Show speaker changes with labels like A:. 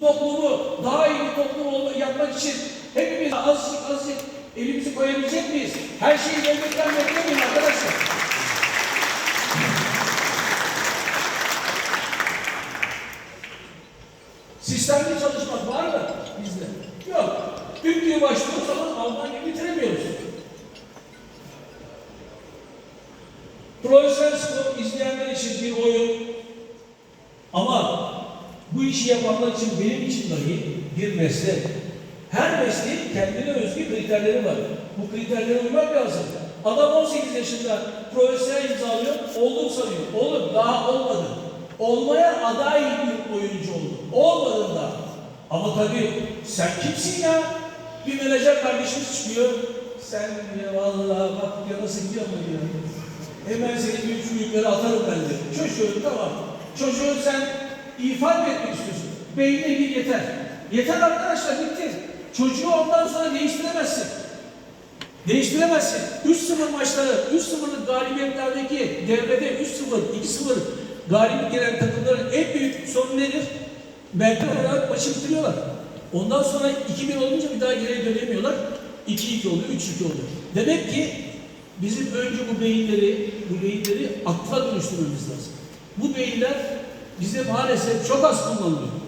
A: toplumu daha iyi bir toplum yapmak için hepimiz azıcık azıcık elimizi koyabilecek miyiz? Her şeyi devletten beklemeyin arkadaşlar. Sistemli çalışmak var mı bizde? Yok. Dün diye başlıyoruz ama Almanya bitiremiyoruz. Profesyonel spor izleyenler için bir oyun. İşi yapanlar için benim için dahi bir meslek. Her mesleğin kendine özgü kriterleri var. Bu kriterlere uymak lazım. Adam 18 yaşında profesyonel imzalıyor, oldum sanıyor. Oğlum daha olmadı. Olmaya aday bir oyuncu oldu. Olmadın daha. Ama tabii sen kimsin ya? Bir menajer kardeşimiz çıkıyor. Sen ya vallahi bak ya nasıl gidiyor ya? Hemen seni bir üç büyükleri atarım ben de. Çocuğu tamam. Çocuğu sen ifade etmek istiyorsun. Beynine gir yeter. Yeter arkadaşlar bitti. Çocuğu ondan sonra değiştiremezsin. Değiştiremezsin. 3-0 maçları, 3-0'lık galibiyetlerdeki devrede 3-0, 2-0 galip gelen takımların en büyük sorunu nedir? Mental olarak maçı bitiriyorlar. Ondan sonra 2-1 olunca bir daha geriye dönemiyorlar. 2-2 oluyor, 3-2 oluyor. Demek ki bizim önce bu beyinleri, bu beyinleri akla dönüştürmemiz lazım. Bu beyinler bize maalesef çok az kullanılıyor.